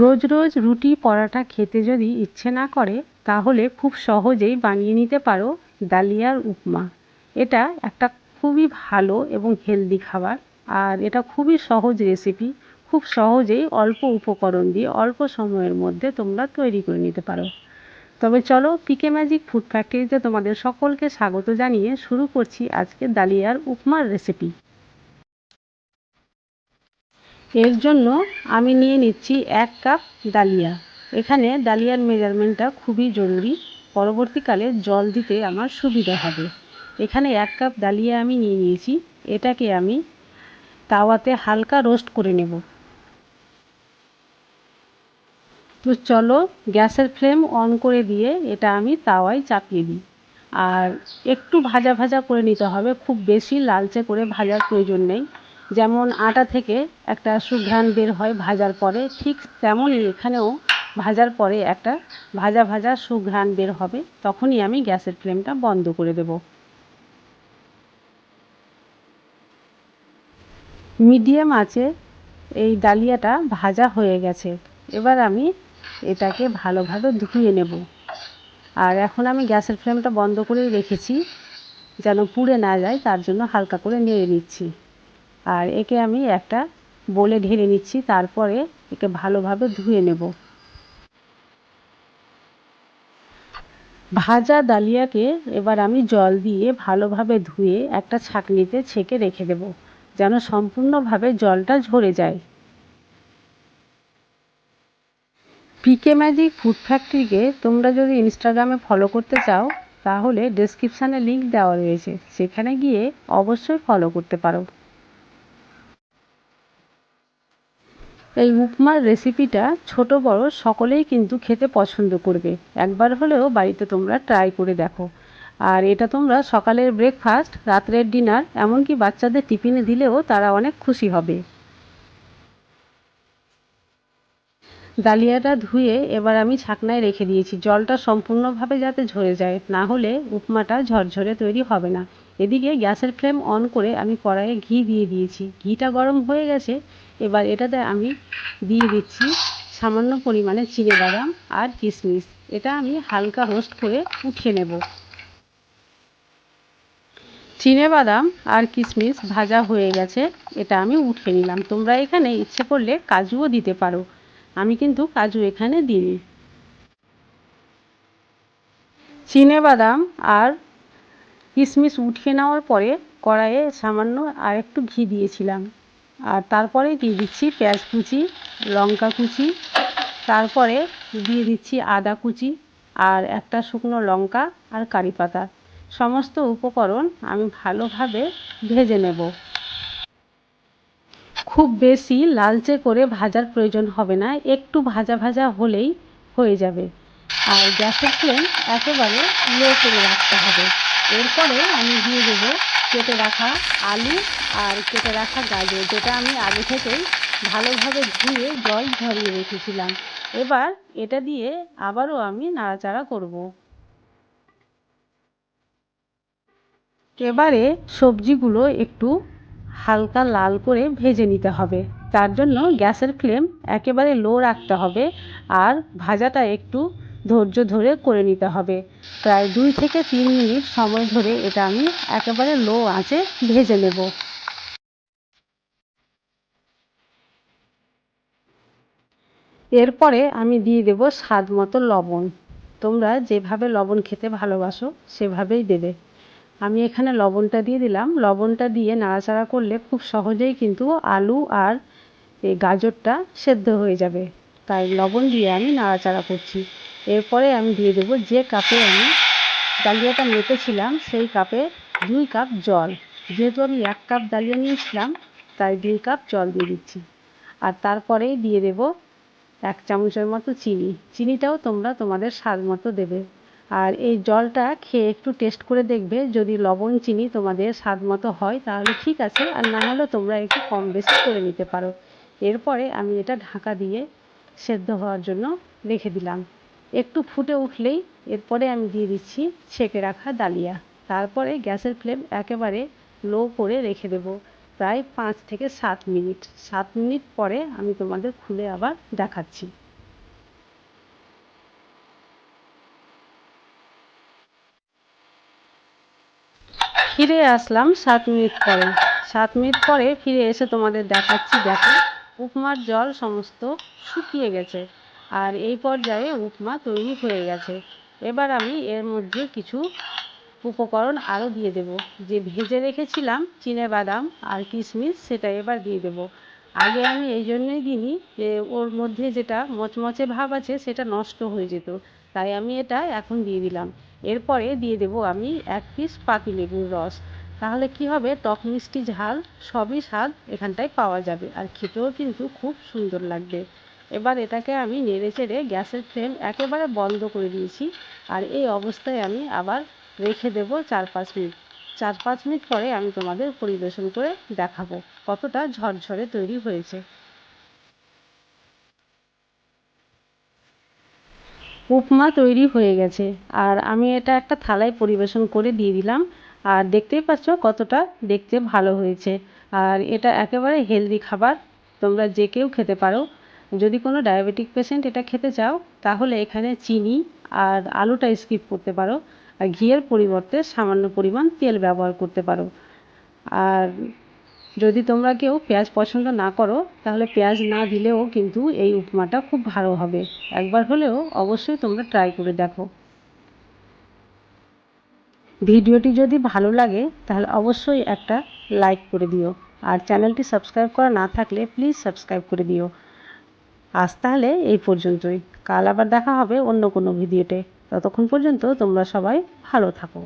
রোজ রোজ রুটি পরাটা খেতে যদি ইচ্ছে না করে, তাহলে খুব সহজেই বানিয়ে নিতে পারো ডালিয়ার উপমা। এটা একটা খুবই ভালো এবং হেলদি খাবার আর এটা খুবই সহজ রেসিপি খুব সহজেই অল্প উপকরণ দিয়ে অল্প সময়ের মধ্যে তোমরা তৈরি করে নিতে পারো। তবে চলো পিকে ম্যাজিক ফুড ফ্যাক্টরিতে তোমাদের সকলকে স্বাগত জানিয়ে শুরু করছি আজকে ডালিয়ার উপমার রেসিপি এর জন্য আমি নিয়ে নিচ্ছি এক কাপ ডালিয়া। এখানে ডালিয়ার মেজারমেন্টটা খুবই জরুরি। পরবর্তীকালে জল দিতে আমার সুবিধা হবে। এখানে এক কাপ ডালিয়া আমি নিয়ে নিয়েছি। এটাকে আমি তাওয়াতে হালকা রোস্ট করে নেব। তো চলো গ্যাসের ফ্লেম অন করে দিয়ে এটা আমি তাওয়ায় চাপিয়ে দিই। আর একটু ভাজা ভাজা করে নিতে হবে। খুব বেশি লালচে করে ভাজার প্রয়োজন নেই। যেমন আটা থেকে একটা সুঘ্রাণ বের হয় ভাজার পরে, ঠিক তেমনই এখানেও ভাজার পরে একটা ভাজা ভাজা সুঘ্রাণ বের হবে, তখনই আমি গ্যাসের ফ্লেমটা বন্ধ করে দেব। মিডিয়াম আছে এই ডালিয়াটা ভাজা হয়ে গেছে। এবার আমি এটাকে ভালোভাবে ধুয়ে নেব। আর এখন আমি গ্যাসের ফ্লেমটা বন্ধ করেই রেখেছি, যেন পুড়ে না যায়, তার জন্য হালকা করে নেড়ে নিচ্ছি। আর একে আমি একটা বলে ঢেলে নিচ্ছি, তারপরে একে ভালোভাবে ধুয়ে নেব। ভাজা ডালিয়াকে এবার আমি জল দিয়ে ভালোভাবে ধুয়ে একটা ছাঁকনিতে ছেঁকে রেখে দেব, যেন সম্পূর্ণভাবে জলটা ঝরে যায়। পিকে ম্যাজিক ফুড ফ্যাক্টরিকে তোমরা যদি ইনস্টাগ্রামে ফলো করতে চাও, তাহলে ডেসক্রিপশানে লিঙ্ক দেওয়া রয়েছে, সেখানে গিয়ে অবশ্যই ফলো করতে পারো। এই উপমার রেসিপিটা ছোট, বড় সকলেই কিন্তু খেতে পছন্দ করবে। একবার হলেও বাড়িতে তোমরা ট্রাই করে দেখো। আর এটা তোমরা সকালের ব্রেকফাস্ট রাত্রের ডিনার এমনকি বাচ্চাদের টিফিনে দিলেও তারা অনেক খুশি হবে। ডালিয়াটা ধুয়ে এবার আমি ছাকনায় রেখে দিয়েছি। জলটা সম্পূর্ণভাবে যাতে ঝরে যায়, না হলে উপমাটা ঝরঝরে তৈরি হবে না। এদিকে গ্যাসের ফ্লেম অন করে আমি কড়াইয়ে ঘি দিয়ে দিয়েছি। ঘিটা গরম হয়ে গেছে, এবার এটাতে আমি দিয়ে দিচ্ছি সামান্য পরিমাণে চিনে বাদাম আর কিশমিশ এটা আমি হালকা রোস্ট করে উঠিয়ে নেব। চিনে বাদাম আর কিশমিশ ভাজা হয়ে গেছে, এটা আমি উঠিয়ে নিলাম। তোমরা এখানে ইচ্ছে করলে কাজুও দিতে পারো। আমি কিন্তু কাজু এখানে দিই চিনে বাদাম আর কিশমিশ উঠিয়ে নেওয়ার পরে কড়াইয়ে সামান্য আর একটু ঘি দিয়েছিলাম। আর তারপরে দিয়ে দিচ্ছি পেঁয়াজ কুচি, লঙ্কা কুচি, তারপরে দিয়ে দিচ্ছি আদা কুচি আর একটা শুকনো লঙ্কা আর কারি পাতা। সমস্ত উপকরণ আমি ভালোভাবে ভেজে নেব। খুব বেশি লালচে করে ভাজার প্রয়োজন হবে না, একটু ভাজা ভাজা হলেই হয়ে যাবে। আর গ্যাসের ফ্লেম একেবারে লো করে রাখতে হবে। এরপরে আমি দিয়ে দেবো কেটে রাখা আলু আর কেটে রাখা গাজর, যেটা আমি আগে থেকেই ভালোভাবে ধুয়ে জল ঝরিয়ে রেখেছিলাম। এবার এটা দিয়ে আবারও আমি নাড়াচাড়া করব। এবারে সবজিগুলো একটু হালকা লাল করে ভেজে নিতে হবে। তার জন্য গ্যাসের ফ্লেম একেবারে লো রাখতে হবে আর ভাজাটা একটু ধৈর্য ধরে করে নিতে হবে। প্রায় দুই থেকে তিন মিনিট সময় ধরে এটা আমি একেবারে লো আঁচে ভেজে নেব। এরপরে আমি দিয়ে দেব স্বাদ মতো লবণ। তোমরা যেভাবে লবণ খেতে ভালোবাসো, সেভাবেই দেবে। আমি এখানে লবণটা দিয়ে দিলাম। লবণটা দিয়ে নাড়াচাড়া করলে খুব সহজেই কিন্তু আলু আর এই গাজরটা সেদ্ধ হয়ে যাবে। তাই লবণ দিয়ে আমি নাড়াচাড়া করছি। এরপরে আমি দিয়ে দেবো যে কাপে আমি ডালিয়াটা মেপেছিলাম, সেই কাপে দুই কাপ জল। যেহেতু আমি এক কাপ ডালিয়া নিয়েছিলাম, তাই দুই কাপ জল দিয়ে দিচ্ছি। আর তারপরেই দিয়ে দেব এক চামচের মতো চিনি। চিনিটাও তোমরা তোমাদের স্বাদ মতো দেবে। আর এই জলটা খেয়ে একটু টেস্ট করে দেখবে। যদি লবণ চিনি তোমাদের স্বাদ মতো হয়, তাহলে ঠিক আছে। আর না হলে তোমরা একটু কম বেশি করে নিতে পারো। এরপরে আমি এটা ঢাকা দিয়ে সেদ্ধ হওয়ার জন্য রেখে দিলাম। একটু ফুটে উঠলেই এরপরে আমি দিয়ে দিচ্ছি ছেঁকে রাখা ডালিয়া। তারপরে গ্যাসের ফ্লেম একেবারে লো করে রেখে দেবো, প্রায় পাঁচ থেকে সাত মিনিট। সাত মিনিট পরে আমি তোমাদের খুলে আবার দেখাচ্ছি। ফিরে আসলাম সাত মিনিট পরে। সাত মিনিট পরে ফিরে এসে তোমাদের দেখাচ্ছি, দেখো, উপমার জল সমস্ত শুকিয়ে গেছে। আর এই পর্যায়ে উপমা তৈরি হয়ে গেছে। এবার আমি এর মধ্যে কিছু উপকরণ আরও দিয়ে দেব। যে ভেজে রেখেছিলাম, চিনে বাদাম আর কিশমিশ, সেটা এবার দিয়ে দেব। আগে আমি এই জন্যই দিইনি যে ওর মধ্যে যেটা মচমচে ভাব আছে, সেটা নষ্ট হয়ে যেত। তাই আমি এটা এখন দিয়ে দিলাম। এরপরে দিয়ে দেব আমি এক পিস পাতি লেবুর রস। তাহলে কি হবে? টক মিষ্টি ঝাল, সবই স্বাদ এখানটায় পাওয়া যাবে। আর খেতেও কিন্তু খুব সুন্দর লাগবে। এবার এটাকে আমি নেড়ে চেড়ে গ্যাসের ফ্লেম একেবারে বন্ধ করে দিয়েছি আর এই অবস্থায় আমি আবার রেখে দেব চার পাঁচ মিনিট। চার পাঁচ মিনিট পরে আমি তোমাদের পরিবেশন করে দেখাবো কতটা ঝরঝরে তৈরি হয়েছে। উপমা তৈরি হয়ে গেছে আর আমি এটা একটা থালায় পরিবেশন করে দিয়ে দিলাম আর দেখতেই পাচ্ছ কতটা দেখতে ভালো হয়েছে। আর এটা একেবারে হেলদি খাবার, তোমরা যে কেউ খেতে পারো। যদি কোনো ডায়াবেটিক পেশেন্ট এটা খেতে চাও, তাহলে এখানে চিনি আর আলুটা স্কিপ করতে পারো। আর ঘিয়ের পরিবর্তে সামান্য পরিমাণ তেল ব্যবহার করতে পারো। আর যদি তোমরা কেউ পেঁয়াজ পছন্দ না করো, তাহলে পেঁয়াজ না দিলেও কিন্তু এই উপমাটা খুব ভালো হবে। একবার হলেও অবশ্যই তোমরা ট্রাই করে দেখো। ভিডিওটি যদি ভালো লাগে, তাহলে অবশ্যই একটা লাইক করে দিও। আর চ্যানেলটি সাবস্ক্রাইব করা না থাকলে প্লিজ সাবস্ক্রাইব করে দিও। আজ তাহলে এই পর্যন্তই। কাল আবার দেখা হবে অন্য কোনো ভিডিওতে। ততক্ষণ পর্যন্ত তোমরা সবাই ভালো থাকো।